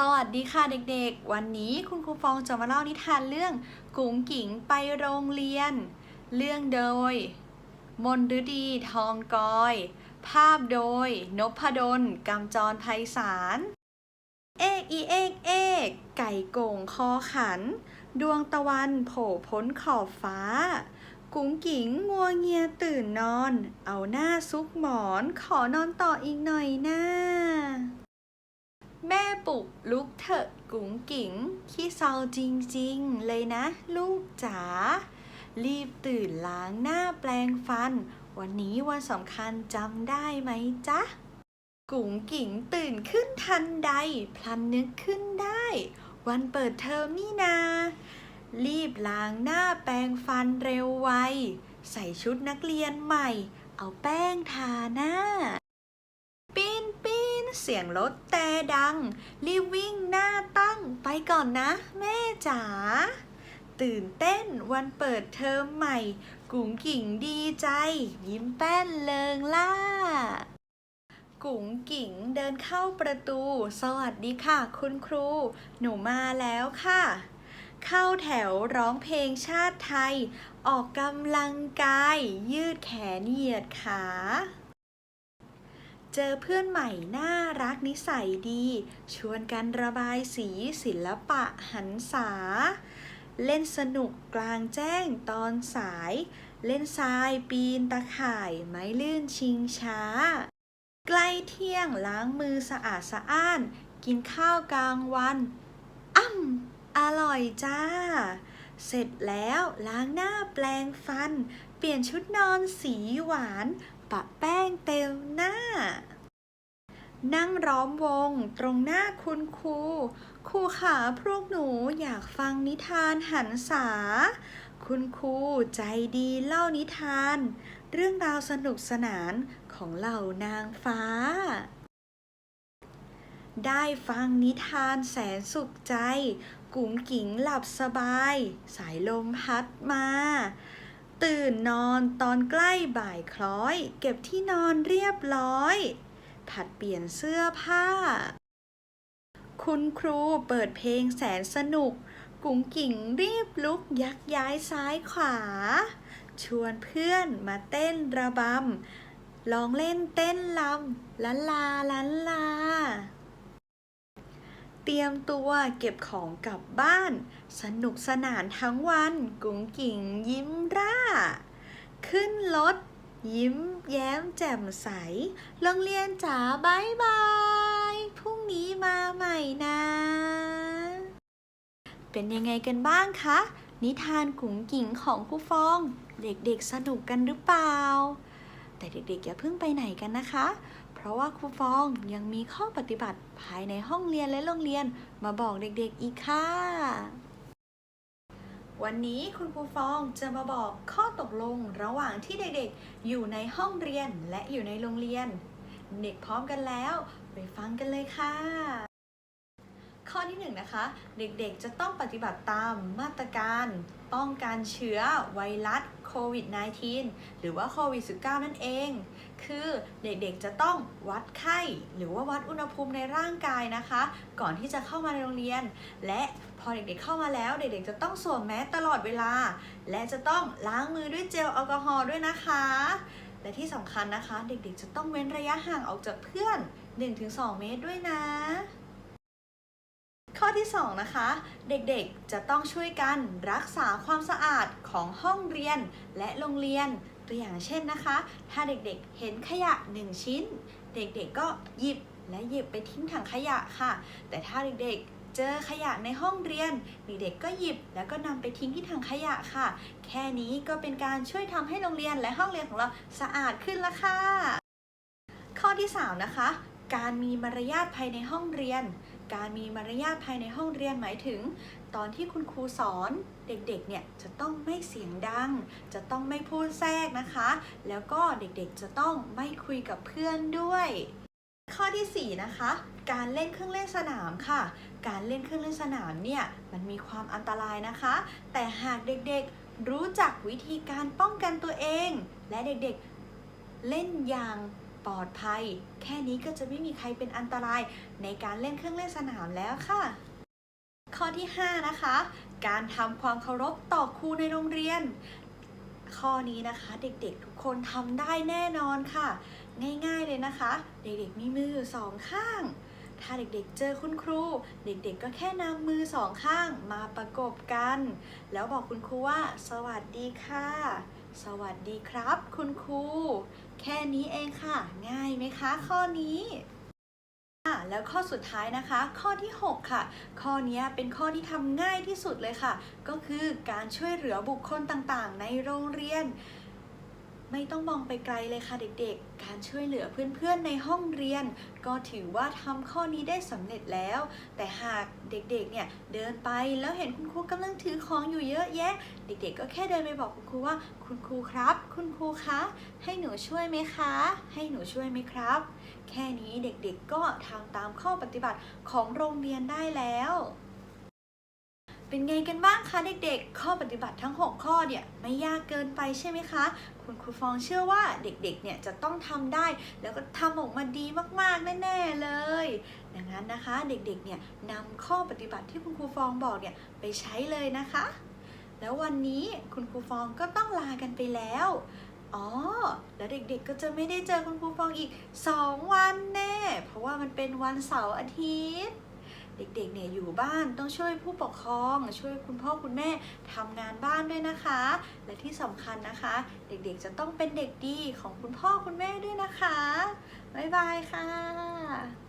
สวัสดีค่ะเด็กๆ วันนี้คุณครูฟองจะมาเล่านิทานเรื่องกุ๋งกิ๋งไปโรงเรียน เรื่องโดย มนฤดีทองกอย ภาพโดย นพดลกำจรไพศาล เอกอีเอกเอกไก่โก่งคอขัน ดวงตะวันโผล่พ้นขอบฟ้า กุ๋งกิ๋งงัวเงียตื่นนอน เอาหน้าซุกหมอนขอนอนต่ออีกหน่อยหน้า แม่ปลุกลุกเถอะกุ๋งกิ๋งขี้เศร้าจริงๆ เลยนะ ลูกจ๋ารีบตื่นล้างหน้าแปลงฟัน วันนี้วันสำคัญจำได้ไหมจ๊ะ กุ๋งกิ๋งตื่นขึ้นทันใด พลันนึกขึ้นได้ วันเปิดเทอมนี่นา รีบล้างหน้าแปรงฟันเร็วไว ใส่ชุดนักเรียนใหม่ เอาแป้งทาหน้า เสียงรถแต่ดัง รีบวิ่งหน้าตั้งไปก่อนนะ แม่จ๋าตื่นเต้นวันเปิดเทอมใหม่ กุ๋งกิ่งดีใจ ยิ้มแป้นเลิงล่า กุ๋งกิ่งเดินเข้าประตู สวัสดีค่ะ คุณครู หนูมาแล้วค่ะ เข้าแถวร้องเพลงชาติไทย ออกกำลังกาย ยืดแขนเหยียดขา เจอเพื่อนใหม่น่ารักนิสัยดี ชวนกันระบายสีศิลปะหันษา เล่นสนุกกลางแจ้งตอนสาย เล่นทรายปีนตะข่ายไม้ลื่นชิงช้า ใกล้เที่ยงล้างมือสะอาดสะอ้าน กินข้าวกลางวันอ้ำอร่อยจ้า เสร็จแล้วล้างหน้าแปลงฟัน ลี่ยนชุดนอนสีหวาน ปะแป้งเต็มหน้า นั่งร้อมวงตรงหน้าคุณครู ครูขาพวกหนูอยากฟังนิทานหันษา คุณครูใจดีเล่านิทาน เรื่องราวสนุกสนานของเหล่านางฟ้า ได้ฟังนิทานแสนสุขใจ กุ๋งกิ๋งหลับสบาย สายลมพัดมา ตื่นนอนตอนใกล้บ่ายคล้อย เก็บที่นอนเรียบร้อย ผัดเปลี่ยนเสื้อผ้า คุณครูเปิดเพลงแสนสนุก กุ๋งกิ่งรีบลุกยักย้ายซ้ายขวา ชวนเพื่อนมาเต้นระบำลองเล่นเต้นลำลันลาลันลา เตรียมตัวเก็บของกลับบ้าน สนุกสนานทั้งวัน กุ๋งกิ่งยิ้มร่า ขึ้นรถยิ้มแย้มแจ่มใส โรงเรียนจ๋าบายบาย พรุ่งนี้มาใหม่นะ เป็นยังไงกันบ้างคะ นิทานกุ๋งกิ่งของครูฟอง เด็กๆสนุกกันหรือเปล่า แต่เด็กๆอย่าเพิ่งไปไหนกันนะคะ เพราะว่าครูฟองยังมีข้อปฏิบัติภายในห้องเรียนและโรงเรียนมาบอกเด็กๆอีกค่ะ วันนี้คุณครูฟองจะมาบอกข้อตกลงระหว่างที่เด็กๆ อยู่ในห้องเรียนและอยู่ในโรงเรียน เด็กพร้อมกันแล้ว ไปฟังกันเลยค่ะ ข้อที่หนึ่งนะคะ เด็กๆจะต้องปฏิบัติตามมาตรการป้องกันเชื้อไวรัสโควิด -19 หรือว่าโควิด -19 นั่นเอง คือเด็กๆจะต้องวัดไข้ หรือว่าวัดอุณหภูมิในร่างกายนะคะ ก่อนที่จะเข้ามาในโรงเรียน และพอเด็กๆเข้ามาแล้ว เด็กๆจะต้องสวมแมสตลอดเวลา และจะต้องล้างมือด้วยเจลแอลกอฮอล์ด้วยนะคะ และที่สำคัญนะคะ เด็กๆจะต้องเว้นระยะห่างออกจากเพื่อน 1-2 เมตรด้วยนะ ข้อที่ 2 นะคะ เด็กๆจะต้องช่วยกันรักษาความสะอาดของห้องเรียนและโรงเรียนตัวอย่างเช่นนะคะ ถ้าเด็กๆเห็นขยะ 1 ชิ้น เด็กๆก็หยิบและหยิบไปทิ้งถังขยะค่ะ แต่ถ้าเด็กๆเจอขยะในห้องเรียนเด็กๆก็หยิบแล้วก็นำไปทิ้งที่ถังขยะค่ะ แค่นี้ก็เป็นการช่วยทำให้โรงเรียนและห้องเรียนของเราสะอาดขึ้นละค่ะ ข้อที่ 3 นะคะ การมีมารยาทภายในห้องเรียน การมีมารยาทภายในห้องเรียนหมายถึง ตอนที่คุณครูสอนเด็กๆเนี่ยจะต้องไม่เสียงดัง จะต้องไม่พูดแทรกนะคะ แล้วก็เด็กๆจะต้องไม่คุยกับเพื่อนด้วย ข้อที่ 4 นะคะ การเล่นเครื่องเล่นสนามค่ะ การเล่นเครื่องเล่นสนามเนี่ยมันมีความอันตรายนะคะ แต่หากเด็กๆรู้จักวิธีการป้องกันตัวเอง และเด็กๆเล่นอย่าง ปลอดภัย แค่นี้ก็จะไม่มีใครเป็นอันตรายในการเล่นเครื่องเล่นสนามแล้วค่ะ ข้อที่ 5 นะคะ การทำความเคารพต่อครูในโรงเรียน ข้อนี้นะคะเด็กๆทุกคนทำได้แน่นอนค่ะ ง่ายๆเลยนะคะ เด็กๆมีมืออยู่สองข้างถ้าเด็กๆ เจอคุณครู เด็กๆ ก็แค่นำมือสองข้างมาประกบกัน แล้วบอกคุณครูว่า สวัสดีค่ะ สวัสดีครับ คุณครู แค่นี้เองค่ะ ง่ายไหมคะ ข้อนี้อะแล้วข้อสุดท้ายนะคะ ข้อที่ 6 ค่ะ ข้อนี้เป็นข้อที่ทำง่ายที่สุดเลยค่ะ ก็คือการช่วยเหลือบุคคลต่างๆ ในโรงเรียน ไม่ต้องมองไปไกลเลยค่ะเด็กๆ การช่วยเหลือเพื่อนๆในห้องเรียน ก็ถือว่าทำข้อนี้ได้สำเร็จแล้ว แต่หากเด็กๆ เนี่ยเดินไปแล้วเห็นคุณครูกำลังถือของอยู่เยอะแยะ เด็กๆ ก็แค่เดินไปบอกคุณครูว่า คุณครูครับ คุณครูคะ ให้หนูช่วยไหมคะ ให้หนูช่วยไหมครับ แค่นี้เด็กๆ ก็ทำตามข้อปฏิบัติของโรงเรียนได้แล้ว เป็นไงกันบ้างคะเด็กๆ ข้อปฏิบัติทั้ง 6 ข้อเนี่ยไม่ยากเกินไปใช่ไหมคะ คุณครูฟองเชื่อว่าเด็กๆ เนี่ยจะต้องทำได้ แล้วก็ทำออกมาดีมากๆ แน่ๆ เลย ดังนั้นนะคะเด็กๆ เนี่ยนำข้อปฏิบัติที่คุณครูฟองบอกเนี่ยไปใช้เลยนะคะ แล้ววันนี้คุณครูฟองก็ต้องลากันไปแล้ว อ๋อ แล้วเด็กๆ ก็จะไม่ได้เจอคุณครูฟองอีก 2 วันแน่ เพราะว่ามันเป็นวันเสาร์อาทิตย์ เด็กๆเนี่ยอยู่บ้านต้องช่วยผู้ปกครอง ช่วยคุณพ่อคุณแม่ทำงานบ้านด้วยนะคะ และที่สำคัญนะคะ เด็กๆจะต้องเป็นเด็กดีของคุณพ่อคุณแม่ด้วยนะคะบ๊ายบายค่ะ